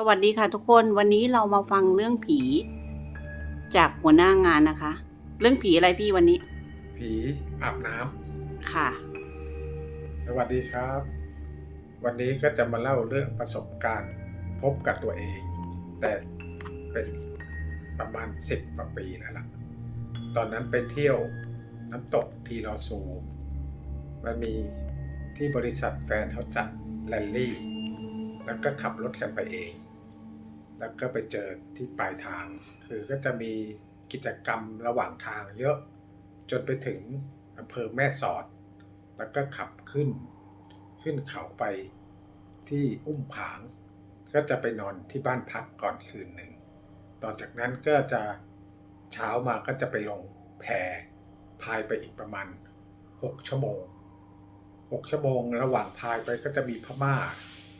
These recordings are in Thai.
สวัสดีค่ะทุกคนวันนี้เรามาฟังเรื่องผี จากหัวหน้างานนะคะ เรื่องผีอะไรพี่วันนี้ ผีอาบน้ำค่ะสวัสดีครับ วันนี้ก็จะมาเล่าเรื่องประสบการณ์พบกับตัวเอง แต่เป็นประมาณสิบกว่าปีแล้วล่ะ ตอนนั้นไปเที่ยวน้ำตกทีรอซูมันมีที่บริษัทแฟนเขาจัดแรลลี่ แล้วก็ขับรถกันไปเอง แล้วก็ไปเจอที่ปลายทาง คือก็จะมีกิจกรรมระหว่างทางเยอะจนไปถึงอำเภอแม่สอด แล้วก็ขับขึ้น ขึ้นเขาไปที่อุ้มผาง ก็จะไปนอนที่บ้านพักก่อนคืนหนึ่ง ต่อจากนั้นก็จะเช้ามาก็จะไปลงแพพายไปอีกประมาณ 6 ชั่วโมง 6 ชั่วโมงระหว่างพายไปก็จะมีพม่า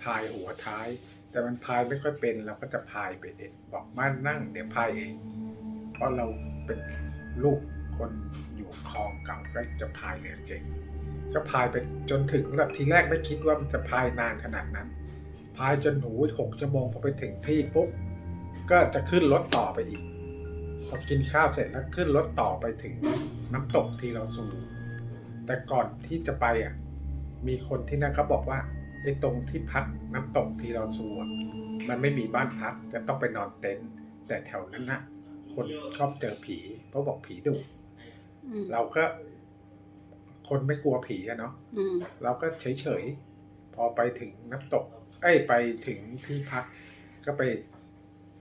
พายหัวท้าย แต่มันพายไม่ค่อยเป็นเราก็จะพายไปเองบอกมานั่งเดี๋ยวพายเอง เพราะเราเป็นลูกคนอยู่คลองเก่าก็จะพายเรือเก่งก็พายไปจนถึงแบบทีแรกไม่คิดว่ามันจะพายนานขนาดนั้น พายจนหูหกชั่วโมงพอไปถึงที่ปุ๊บก็จะขึ้นรถต่อไปอีกพอกินข้าวเสร็จแล้วขึ้นรถต่อไปถึงน้ำตกทีเราสูแต่ก่อนที่จะไปอะมีคนที่นั่นเขาบอกว่า ไอ้ตรงที่พักน้ำตกทีเราสูอะมันไม่มีบ้านพักจะต้องไปนอนเต็นท์แต่แถวนั้นนะคนชอบเจอผีเพราะบอกผีดุอืมเราก็ คนไม่กลัวผีอะเนาะอืมเราก็เฉยๆพอไปถึงน้ำตก เอ้ยไปถึงที่พัก ก็ไป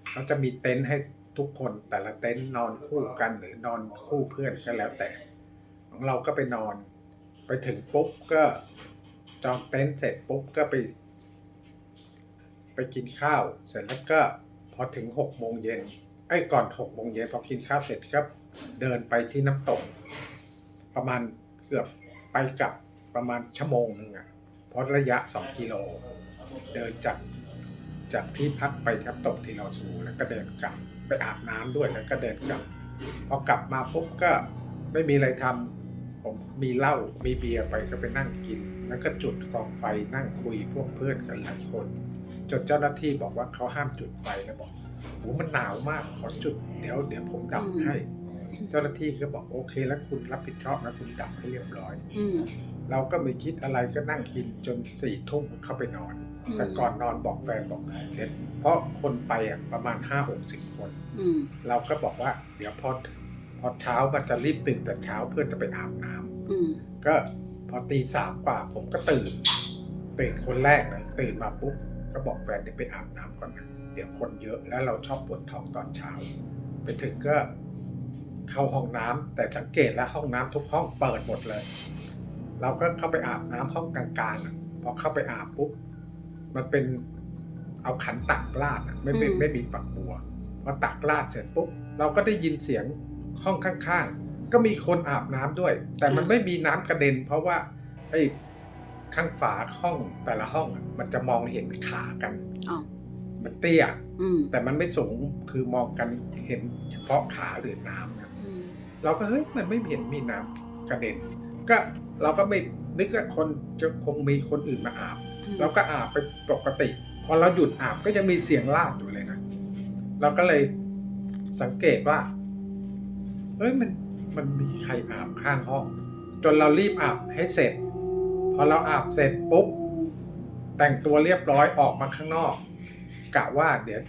เขาจะมีเต็นท์ให้ทุกคนแต่ละเต็นท์นอนคู่กันหรือนอนคู่เพื่อนก็แล้วแต่ ของเราก็ไปนอน ไปถึงปุ๊บก็ จองเต็นท์เสร็จปุ๊บก็ไป ไปกินข้าว เสร็จแล้วก็พอถึงหกโมงเย็นไอ้ก่อนหกโมงเย็นพอกินข้าวเสร็จก็เดินไปที่น้ำตก ประมาณเกือบไปกลับประมาณชั่วโมงหนึ่งอะเพราะระยะ2กิโล เดินจากจากที่พักไปน้ำตกที่เราสูแล้วก็เดินกลับไปอาบน้ำด้วยแล้วก็เดินกลับ พอกลับมาปุ๊บก็ไม่มีอะไรทำผมมีเหล้ามีเบียร์ไปก็ไปนั่งกิน แล้วก็จุดกองไฟนั่งคุยพวกเพื่อนกันหลายคน จนเจ้าหน้าที่บอกว่าเขาห้ามจุดไฟแล้วบอกโอ้มันหนาวมากขอจุดเดี๋ยวเดี๋ยวผมดับให้ เจ้าหน้าที่ก็บอกโอเค แล้วคุณรับผิดชอบนะคุณดับให้เรียบร้อยอืมเราก็ไม่คิดอะไรก็นั่งกินจนสี่ทุ่มเข้าไปนอนอืมแต่ก่อนนอนบอกแฟนบอกเด็ดเพราะคนไปอะประมาณห้าหกสิบคนอืมเราก็บอกว่า เดี๋ยวพอพอเช้ามันจะรีบตื่นแต่เช้าเพื่อจะไปอาบน้ำอืมก็ พอตีสามกว่าผมก็ตื่น ตื่นคนแรกเลยตื่นมาปุ๊บก็บอกแฟนเดี๋ยวไปอาบน้ำก่อนนะเดี๋ยวคนเยอะแล้วเราชอบปวดท้องตอนเช้า ไปถึงก็เข้าห้องน้ำแต่สังเกตแล้วห้องน้ำทุกห้องเปิดหมดเลย เราก็เข้าไปอาบน้ำห้องกลางๆอะพอเข้าไปอาบปุ๊บมันเป็นเอาขันตักลาดอะไม่เป็นไม่มีฝักบัวพอตักลาดเสร็จปุ๊บเราก็ได้ยินเสียงห้องข้างๆ ก็มีคนอาบน้ำด้วย แต่มันไม่มีน้ำกระเด็น เพราะว่าไอ้ข้างฝาห้องแต่ละห้องอะมันจะมองเห็นขากันอ๋อมันเตี้ยอืมแต่มันไม่สูงคือมองกันเห็นเฉพาะขาหรือน้ำนะอืมเราก็เฮ้ยมันไม่เห็นมีน้ำกระเด็น ก็เราก็ไม่นึกว่าคนจะคงมีคนอื่นมาอาบเราก็อาบไปปกติ พอเราหยุดอาบก็ยังมีเสียงลาดอยู่เลยนะเราก็เลยสังเกตว่าเฮ้ยมัน มันมีใครอาบข้างห้อง จนเรารีบอาบให้เสร็จ พอเราอาบเสร็จปุ๊บ แต่งตัวเรียบร้อยออกมาข้างนอกกะว่าเดี๋ยว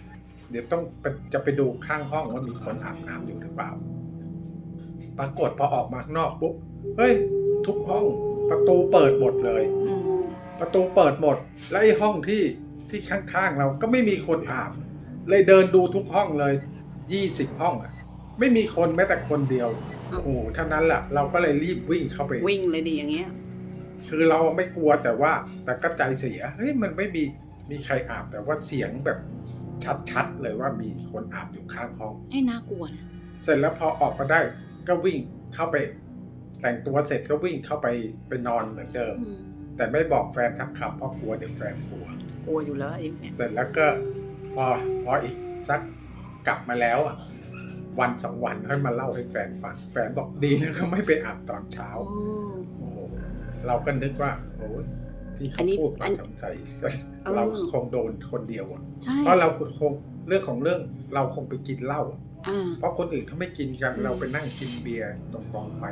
เดี๋ยวต้องจะไปดูข้างห้องว่ามีคนอาบน้ำอยู่หรือเปล่า ปรากฏพอออกมาข้างนอกปุ๊บเฮ้ย ทุกห้องประตูเปิดหมดเลย ประตูเปิดหมด และไอ้ห้องที่ที่ข้างๆเราก็ไม่มีคนอาบ เลยเดินดูทุกห้องเลยยี่สิบห้องอะ ไม่มีคนแม้แต่คนเดียวโอ้โหเท่านั้นแหละเราก็เลยรีบวิ่งเข้าไป วิ่งเลยดีอย่างเงี้ย คือเราไม่กลัวแต่ว่า แต่ก็ใจเสียเฮ้ยมันไม่มีมีใครอาบแต่ว่าเสียงแบบชัดๆเลยว่ามีคนอาบอยู่ข้างห้องไอ้น่ากลัวนะเสร็จแล้วพอออกมาได้ก็วิ่งเข้าไป แต่งตัวเสร็จก็วิ่งเข้าไปไปนอนเหมือนเดิมอืมแต่ไม่บอกแฟนทักคำเพราะกลัวเดี๋ยวแฟนกลัว กลัวอยู่แล้วไอ้เนี่ยเสร็จแล้วก็พอพออีกสักกลับมาแล้วอะ วันสองวันค่อยมาเล่าให้แฟนฟังแฟนบอกดีนะเขาไม่ไปอาบตอนเช้าโอ้โอ้โหเราก็นึกว่าโอ้ยที่อัเขานนี้พูดอัมานสงสัยเออเราคงโดนคนเดียวอะใช่เพราะเราคงเรื่องของเรื่องเราคงไปกินเหล้าอะอ่าเพราะคนอื่นเขาไม่กินกันอืมเราไปนั่งกินเบียร์ตรงกองไฟ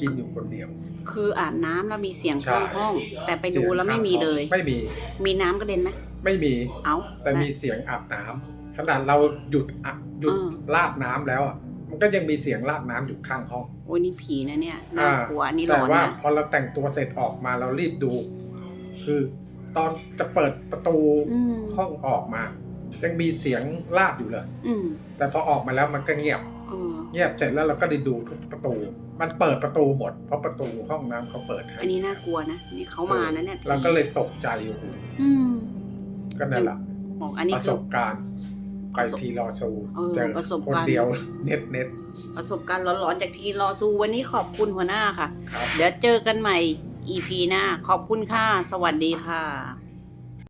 กินอยู่คนเดียว คืออาบน้ำแล้วมีเสียงใช่ข้างห้อง แต่ไปดูแล้วไม่มีเลย ไม่มี มีน้ำกระเด็นไหม ไม่มี เอ้าแต่มีเสียงอาบน้ำขนาดเราหยุดอะหยุดอ่าลาดน้ำแล้วอะมันก็ยังมีเสียงลาดน้ำอยู่ข้างห้อง โอ้ยนี่ผีนะเนี่ยน่ากลัวอันนี้หลแต่อนว่านะพอเราแต่งตัวเสร็จออกมาเรารีบดู คือตอนจะเปิดประตูอืมห้องออกมา ยังมีเสียงลาดอยู่เลย อืมแต่พอออกมาแล้วมันก็เงียบ เออเงียบเสร็จแล้วเราก็ได้ดูทุกประตู มันเปิดประตูหมด เพราะประตูห้องน้ำเขาเปิดให้อันนี้น่ากลัวนะนี่เขามานะเนี่ยผีเราก็เลยตกใจโอ้โหอืม ก็นั่นแหละบอกอันนี้ประคืสอบการณ์ไปทีรอซูเออเจอประสบคนการณ์เดียวเน็ตเน็ตประสบการณ์ร้อนๆจากทีรอซูวันนี้ขอบคุณหัวหน้าค่ะครับเดี๋ยวเจอกันใหม่ EP หน้า ขอบคุณค่ะ สวัสดีค่ะ